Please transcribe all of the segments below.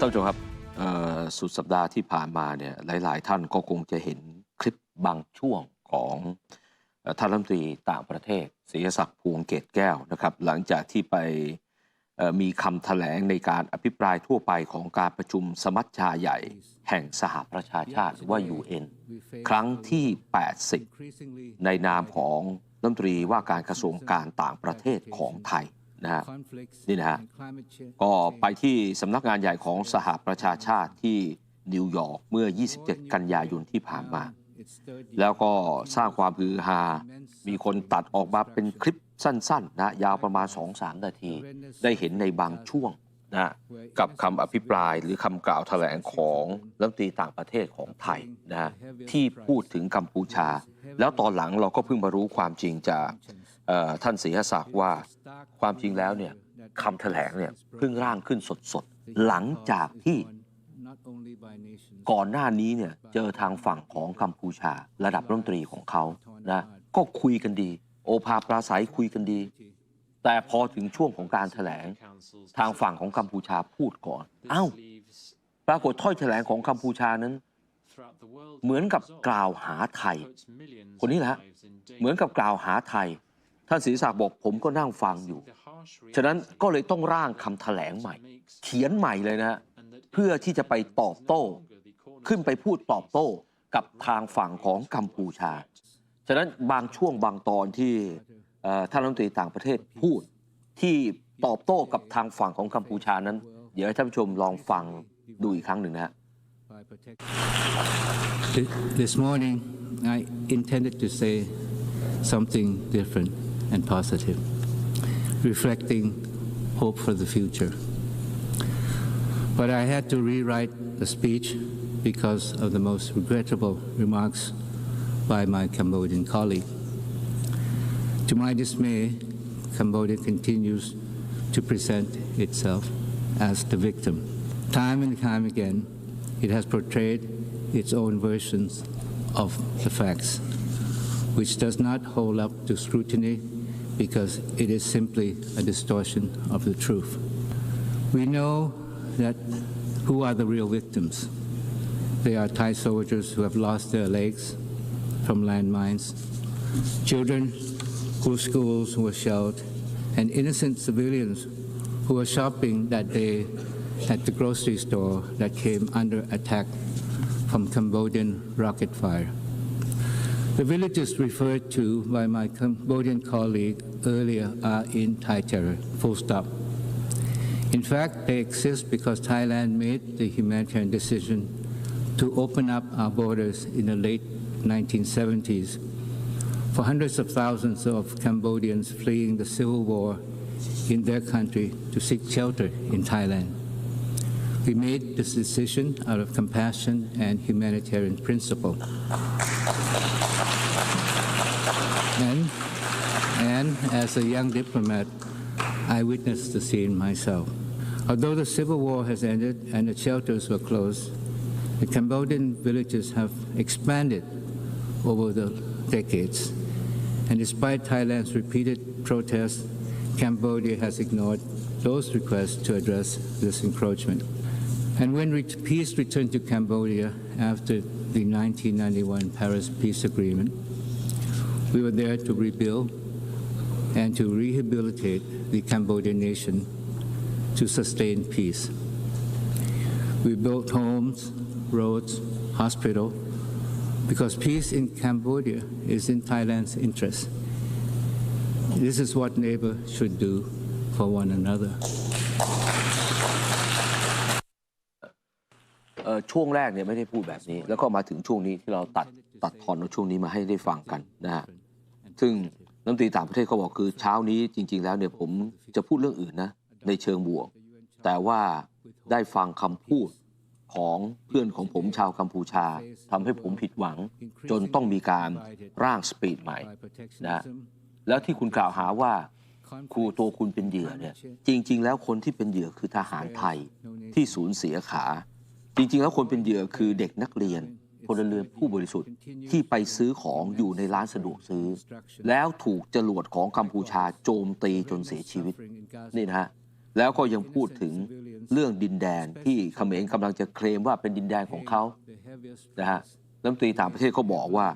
ท่านผู้ชมครับสุดสัปดาห์ที่ผ่านมาเนี่ยหลาย ๆ ท่านก็คงจะเห็นคลิปบางช่วงของท่านรัฐมนตรีต่างประเทศศรีศักดิ์พวงเกตแก้วนะครับ หลังจากที่ไปมีคำแถลงในการอภิปรายทั่วไปของการประชุมสมัชชาใหญ่แห่งสหประชาชาติหรือว่า UN ครั้งที่ 80 ในนามของรัฐมนตรีว่าการกระทรวงการต่างประเทศของไทย นะฮะนี่นะฮะก็ไปที่สำนักงานใหญ่ของสหประชาชาติที่นิวยอร์กเมื่อ 27 กันยายนที่ผ่านมา แล้วก็สร้างความฮือฮา มีคนตัดออกมาเป็นคลิปสั้นๆนะยาวประมาณ 2-3 นาที ได้เห็นในบางช่วงนะกับคำอภิปรายหรือคำกล่าวแถลงของรัฐมนตรีต่างประเทศของไทยนะที่พูดถึงกัมพูชา แล้วตอนหลังเราก็เพิ่งมารู้ความจริงจากเอ่อ ท่านศรีหศักดิ์ว่าความจริงแล้วเนี่ยคำแถลงเนี่ยเพิ่งร่างขึ้นสดๆ หลังจากที่ก่อนหน้านี้เนี่ยเจอทางฝั่งของกัมพูชา ระดับรัฐมนตรีของเขานะก็คุยกันดี โอภาปราศัยคุยกันดี แต่พอถึงช่วงของการแถลง ทางฝั่งของกัมพูชาพูดก่อน เอ้า ปรากฏถ้อยแถลงของกัมพูชานั้น เหมือนกับกล่าวหาไทย คนนี้แหละเหมือนกับกล่าวหาไทย ท่านศรีศักดิ์บอกผมก็นั่งฟังอยู่ ฉะนั้นก็เลยต้องร่างคำแถลงใหม่ เขียนใหม่เลยนะ เพื่อที่จะไปตอบโต้ ขึ้นไปพูดตอบโต้กับทางฝั่งของกัมพูชา ฉะนั้นบางช่วงบางตอนที่ท่านรัฐมนตรีต่างประเทศพูดที่ตอบโต้กับทางฝั่งของกัมพูชานั้น เดี๋ยวให้ท่านผู้ชมลองฟังดูอีกครั้งหนึ่งนะ This morning, I intended to say something different and positive, reflecting hope for the future. But I had to rewrite the speech because of the most regrettable remarks by my Cambodian colleague. To my dismay, Cambodia continues to present itself as the victim. Time and time again, it has portrayed its own versions of the facts, which does not hold up to scrutiny because it is simply a distortion of the truth. We know that who are the real victims. They are Thai soldiers who have lost their legs from landmines, children whose schools were shelled, and innocent civilians who were shopping that day at the grocery store that came under attack from Cambodian rocket fire. The villages referred to by my Cambodian colleague earlier are in Thai terror, full stop. In fact, they exist because Thailand made the humanitarian decision to open up our borders in the late 1970s for hundreds of thousands of Cambodians fleeing the civil war in their country to seek shelter in Thailand. We made this decision out of compassion and humanitarian principle. And, and as a young diplomat, I witnessed the scene myself. Although the civil war has ended and the shelters were closed, the Cambodian villages have expanded over the decades. And despite Thailand's repeated protests, Cambodia has ignored those requests to address this encroachment. And when peace returned to Cambodia after the 1991 Paris Peace Agreement, we were there to rebuild and to rehabilitate the Cambodian nation to sustain peace. We built homes, roads, hospital, because peace in Cambodia is in Thailand's interest. This is what neighbor should do for one another. ช่วงแรกเนี่ยไม่ได้พูดแบบนี้ แล้วก็มาถึงช่วงนี้ที่เราตัดตัดทอนเอาช่วงนี้มาให้ได้ฟังกันนะฮะซึ่งรัฐมนตรีต่างประเทศเขาบอกคือเช้านี้จริง ๆ แล้วเนี่ยผมจะพูดเรื่องอื่นนะในเชิงบวก แต่ว่าได้ฟังคำพูดของเพื่อนของผมชาวกัมพูชาทำให้ผมผิดหวัง จนต้องมีการร่างสปีดใหม่นะฮะแล้วที่คุณกล่าวหาว่าครูตัวคุณเป็นเหยื่อเนี่ยจริง ๆ แล้วคนที่เป็นเหยื่อคือทหารไทยที่สูญเสียขา จริงๆ แล้วคนเป็นเหยื่อคือเด็กนักเรียนพลเรือนผู้บริสุทธิ์ที่ไปซื้อของอยู่ในร้านสะดวกซื้อ แล้วถูกจรวดของกัมพูชาโจมตีจนเสียชีวิตนี่นะฮะแล้วก็ยังพูดถึงเรื่องดินแดนที่เขมรกำลังจะเคลมว่าเป็นดินแดนของเขานะฮะรัฐมนตรีต่างประเทศเขาบอกว่า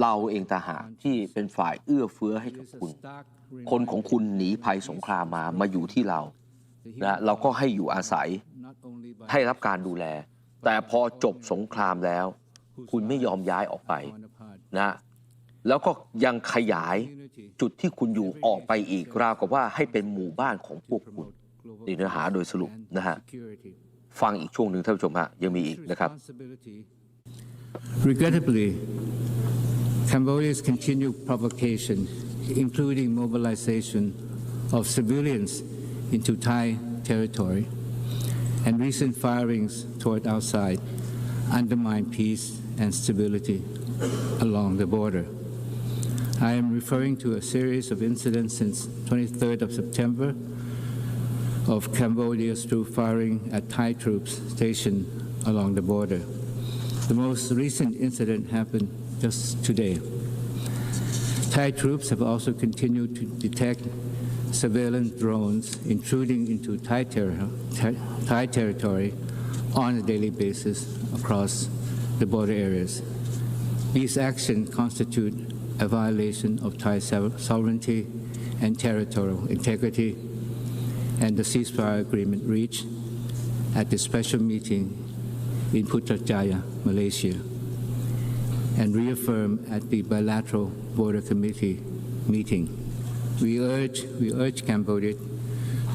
เราเองตาหากที่เป็นฝ่ายเอื้อเฟื้อให้กับคุณ คนของคุณหนีภัยสงครามมามาอยู่ที่เรา นะเราก็ให้อยู่อาศัยให้รับการดูแล แต่พอจบสงครามแล้ว คุณไม่ยอมย้ายออกไปนะแล้วก็ยังขยายจุดที่คุณอยู่ออกไปอีกราวกับว่าให้เป็นหมู่บ้านของพวกคุณนี่เนื้อหาโดยสรุปนะฮะฟังอีกช่วงหนึ่งท่านผู้ชมฮะยังมีอีกนะครับ Regrettably, Cambodia's continued provocation, including mobilization of civilians into Thai territory and recent firings toward our side, undermine peace and stability along the border. I am referring to a series of incidents since 23rd of September of Cambodia's troop firing at Thai troops stationed along the border. The most recent incident happened just today. Thai troops have also continued to detect surveillance drones intruding into Thai, ter- Thai territory on a daily basis across the border areas. These actions constitute a violation of Thai sovereignty and territorial integrity and the ceasefire agreement reached at the special meeting in Putrajaya, Malaysia, and reaffirmed at the bilateral border committee meeting. We urge, we urge Cambodia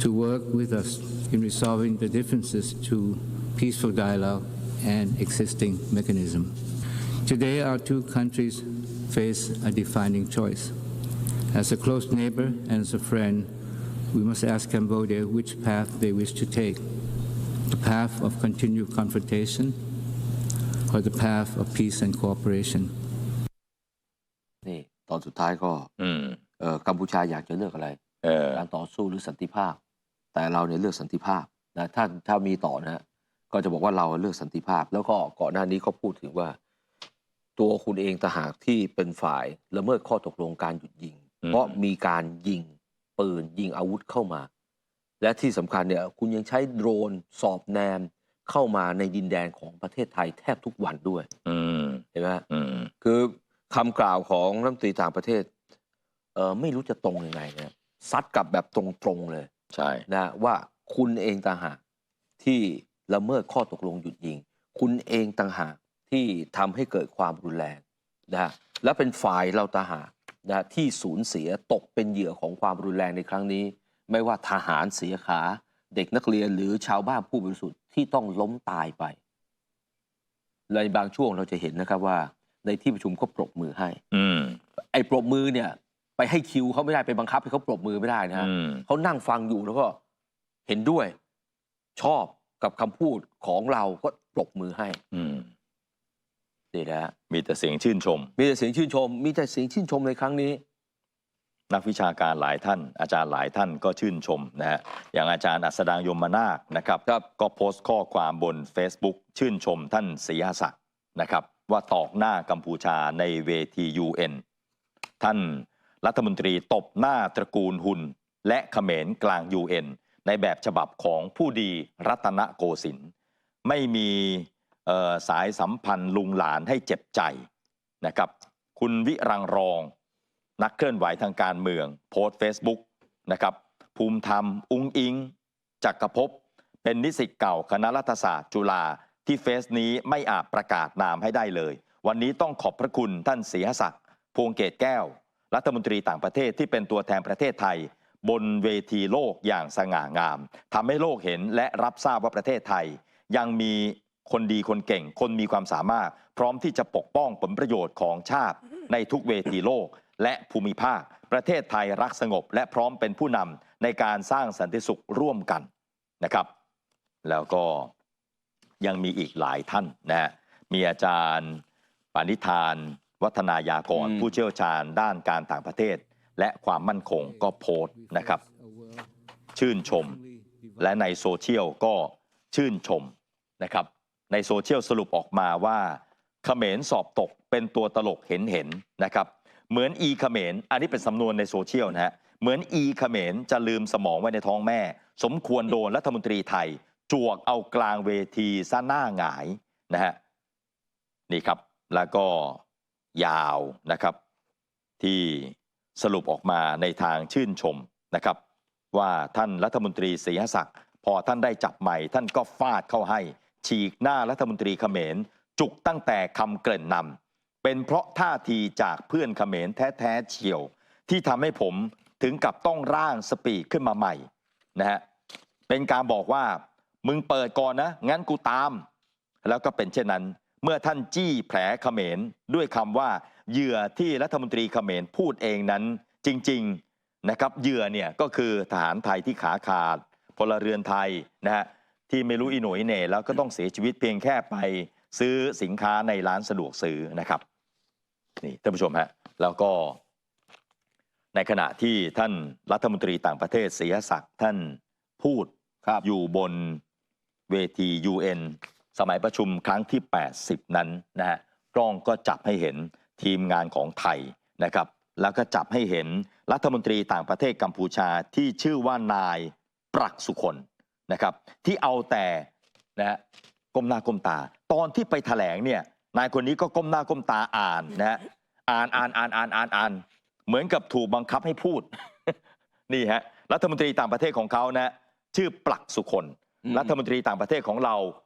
to work with us in resolving the differences to peaceful dialogue and existing mechanism. Today, our two countries face a defining choice. As a close neighbor and as a friend, we must ask Cambodia which path they wish to take the path of continued confrontation or the path of peace and cooperation. นี่ตอนสุดท้ายก็ อืม เอ่อ กัมพูชาอยากจะเลือกอะไรเออการต่อสู้หรือสันติภาพ แต่เราเนี่ยเลือกสันติภาพนะถ้าถ้ามีต่อนะฮะก็จะบอกว่าเราเลือกสันติภาพ แล้วก็ก่อนหน้านี้ก็พูดถึงว่า ตัวคุณเองต่างหากที่เป็นฝ่ายละเมิดข้อตกลงการหยุดยิงอืมเพราะมีการยิงปืนยิงอาวุธเข้ามา และที่สำคัญเนี่ยคุณยังใช้โดรนสอบแนมเข้ามาในดินแดนของประเทศไทยแทบทุกวันด้วยอืมเห็นไหมฮะอืมคือคำกล่าวของรัฐมนตรีต่างประเทศ เออไม่รู้จะตรงยังไงนะซัดกลับแบบตรงๆเลยใช่นะว่าคุณเองต่างหากที่ละเมิดข้อตกลงหยุดยิง คุณเองต่างหากที่ทำให้เกิดความรุนแรงนะฮะและเป็นฝ่ายเราต่างหากนะที่สูญเสียตกเป็นเหยื่อของความรุนแรงในครั้งนี้ ไม่ว่าทหารเสียขา เด็กนักเรียนหรือชาวบ้านผู้บริสุทธิ์ที่ต้องล้มตายไปในบางช่วงเราจะเห็นนะครับว่า ในที่ประชุมก็ปรบมือให้อืมไอ้ปรบมือเนี่ย ไปให้คิวเขาไม่ได้ไปบังคับให้เขาปรบมือไม่ได้นะฮะอืม เขานั่งฟังอยู่แล้วก็เห็นด้วย ชอบกับคำพูดของเราก็ปรบมือให้อืมนี่นะฮะมีแต่เสียงชื่นชม มีแต่เสียงชื่นชม มีแต่เสียงชื่นชมในครั้งนี้ นักวิชาการหลายท่าน อาจารย์หลายท่านก็ชื่นชมนะฮะอย่างอาจารย์อัสดางยมนาคนะครับ ครับ ก็โพสต์ข้อความบน Facebook ชื่นชมท่านศรีหศักดิ์นะครับ ว่าตอกหน้ากัมพูชาในเวที UN ท่าน รัฐมนตรีตบหน้าตระกูลหุนและเขมรกลาง UN ในแบบฉบับของผู้ดีรัตนโกสินทร์ไม่มีสายสัมพันธ์ลุงหลานให้เจ็บใจนะครับ คุณวิรังรอง นักเคลื่อนไหวทางการเมือง โพสต์ Facebook นะครับ ภูมิธรรม อุ้งอิงจักรภพเป็นนิสิตเก่าคณะรัฐศาสตร์จุฬาที่เฟซนี้ไม่อาจประกาศนามให้ได้เลย วันนี้ต้องขอบพระคุณท่านศรีหศักดิ์พวงเกตแก้ว รัฐมนตรีต่างประเทศที่เป็นตัวแทนประเทศไทย บนเวทีโลกอย่างสง่างามทำให้โลกเห็นและรับทราบว่าประเทศไทย ยังมีคนดีคนเก่ง คนมีความสามารถ พร้อมที่จะปกป้องผลประโยชน์ของชาติ ในทุกเวทีโลกและภูมิภาค ประเทศไทยรักสงบ และพร้อมเป็นผู้นำในการสร้างสันติสุขร่วมกันนะครับ แล้วก็ยังมีอีกหลายท่านนะฮะมีอาจารย์ปานิธาน วัฒนายากรอืมผู้เชี่ยวชาญด้านการต่างประเทศ และความมั่นคงก็โพสต์นะครับ ชื่นชม และในโซเชียลก็ชื่นชมนะครับ ในโซเชียลสรุปออกมาว่าเขมรสอบตกเป็นตัวตลกเห็นเห็นๆนะครับ เหมือนอีเขมรอันนี้เป็นสำนวนในโซเชียลนะฮะเหมือนอีเขมรจะลืมสมองไว้ในท้องแม่ สมควรโดนรัฐมนตรีไทย จวกเอากลางเวทีซะหน้าหงายนะฮะนี่ครับแล้วก็ ยาวนะครับ ที่สรุปออกมาในทางชื่นชมนะครับ ว่าท่านรัฐมนตรีศรีหศักดิ์พอท่านได้จับใหม่ท่านก็ฟาดเข้าให้ ฉีกหน้ารัฐมนตรีเขมร จุกตั้งแต่คำเกริ่นนำเป็นเพราะท่าทีจากเพื่อนเขมรแท้ๆเฉียว ที่ทำให้ผมถึงกับต้องร่างสปีกขึ้นมาใหม่นะฮะเป็นการบอกว่ามึงเปิดก่อนนะ งั้นกูตาม แล้วก็เป็นเช่นนั้น เมื่อท่านจี้แผลเขมรด้วยคำว่าเหยื่อที่รัฐมนตรีเขมรพูดเองนั้นจริงๆนะครับเหยื่อเนี่ยก็คือทหารไทยที่ขาขาดพลเรือนไทยนะฮะที่ไม่รู้อีหนอีเน่แล้วก็ต้องเสียชีวิตเพียงแค่ไปซื้อสินค้าในร้านสะดวกซื้อนะครับนี่ท่านผู้ชมฮะแล้วก็ ในขณะที่ท่านรัฐมนตรีต่างประเทศศรียศักดิ์ท่านพูดอยู่บนเวที UN สมัยประชุมครั้งที่ 80 นั้นนะฮะกล้องก็จับให้เห็นทีมงานของไทยนะครับแล้วก็จับให้เห็นรัฐมนตรีต่างประเทศกัมพูชาที่ชื่อว่านายปรักสุคนนะครับที่เอาแต่นะฮะก้มหน้าก้มตา ตอนที่ไปแถลงเนี่ยนายคนนี้ก็ก้มหน้าก้มตาอ่านนะฮะอ่านอ่านอ่านอ่านอ่านอ่านเหมือนกับถูกบังคับให้พูดนี่ฮะรัฐมนตรีต่างประเทศของเขานะชื่อปลักสุคนอืมรัฐมนตรีต่างประเทศของเรา